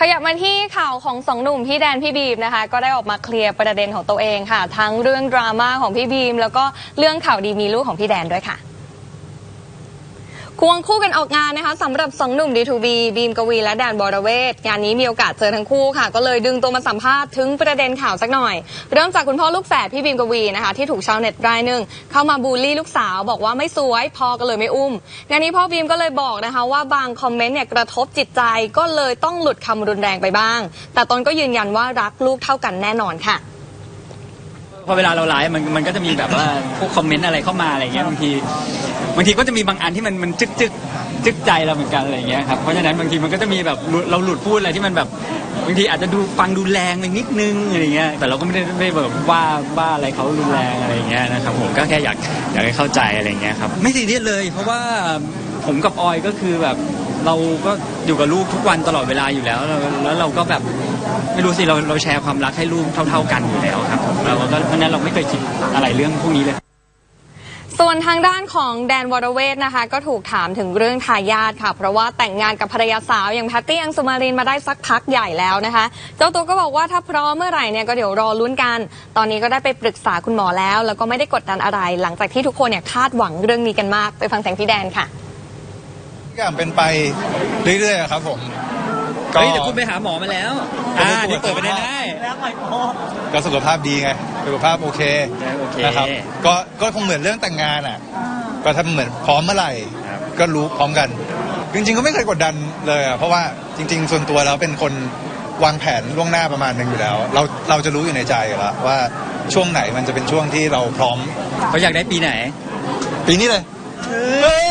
ขยับมาที่ข่าวของสองหนุ่มพี่แดนพี่บีมนะคะ ก็ได้ออกมาเคลียร์ประเด็นของตัวเองค่ะ ทั้งเรื่องดราม่าของพี่บีม แล้วก็เรื่องข่าวดีมีลูกของพี่แดนด้วยค่ะ ควงคู่กันออกงานนะคะสำหรับสองหนุ่ม D2B บีมกวีและแดนบอระเวศงานนี้มีโอกาสเจอทั้งคู่ค่ะ ก็เลยดึงตัวมาสัมภาษณ์ถึงประเด็นข่าวสักหน่อย เริ่มจากคุณพ่อลูกแฝดพี่บีมกวีนะคะที่ถูกชาวเน็ตรายหนึ่งเข้ามาบูลลี่ลูกสาว บอกว่าไม่สวยพ่อก็เลยไม่อุ้มงานนี้พ่อบีมก็เลยบอกนะคะว่าบางคอมเมนต์เนี่ยกระทบจิตใจก็เลยต้องหลุดคำรุนแรงไปบ้าง แต่ตนก็ยืนยันว่ารักลูกเท่ากันแน่นอนค่ะพอเวลาเราไลฟ์มันมันก็จะมีแบบว่าพวกคอมเมนต์อะไรเข้ามาอะไรเงี้ยบางที บางทีก็จะมีบางอันที่มันมันจึกจึกจึกใจเราเหมือนกันอะไรเงี้ยครับเพราะฉะนั้นบางทีมันก็จะมีแบบเราหลุดพูดอะไรที่มันแบบบางทีอาจจะดูฟังดูแรงไปนิดนึงอะไรเงี้ยแต่เราก็ไม่ได้ไม่แบบว่าว่าอะไรเขารุนแรงอะไรเงี้ยนะครับผมก็แค่อยากอยากให้เข้าใจอะไรเงี้ยครับไม่ซีเรียสเลย เพราะว่าผมกับออยก็คือแบบเราก็อยู่กับลูกทุกวันตลอดเวลาอยู่แล้ว แล้วเราก็แบบไม่รู้สิเราเราแชร์ความรักให้ลูกเท่า ๆกันอยู่แล้วครับเราก็เพราะฉะนั้นเราไม่เคยคิดอะไรเรื่องพวกนี้เลย ส่วนทางด้านของแดนวรเวทนะคะ ก็ถูกถามถึงเรื่องทายาทค่ะ เพราะว่าแต่งงานกับภรรยาสาวอย่างแพตตี้อังสุมารินมาได้สักพักใหญ่แล้วนะคะ เจ้าตัวก็บอกว่าถ้าพร้อมเมื่อไหร่เนี่ยก็เดี๋ยวรอลุ้นกัน ตอนนี้ก็ได้ไปปรึกษาคุณหมอแล้ว แล้วก็ไม่ได้กดดันอะไร หลังจากที่ทุกคนเนี่ยคาดหวังเรื่องนี้กันมาก ไปฟังเสียงพี่แดนค่ะทุกอย่างเป็นไปเรื่อยๆครับผมเฮ้ยแต่คุณไปหาหมอมาแล้วอ่าไม่ได้ที่เปิดประเด็นได้ก็สุขภาพดีไง สุขภาพโอเคโอเคนะครับก็ก็คงเหมือนเรื่องแต่งงานอะก็ถ้าเหมือนพร้อมเมื่อไหร่ครับก็รู้พร้อมกัน จริง ๆ ก็ไม่เคยกดดันเลยอะเพราะว่าจริง ๆ ส่วนตัวเราเป็นคนวางแผนล่วงหน้าประมาณหนึ่งอยู่แล้ว เราเราจะรู้อยู่ในใจอยู่แล้วว่าช่วงไหนมันจะเป็นช่วงที่เราพร้อมเขาอยากได้ปีไหน ปีนี้เลยเฮ้ย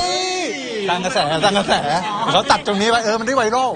ตั้งกระแสตั้งกระแสเขาตัดตรงนี้ไว้เออมันได้ไวรัล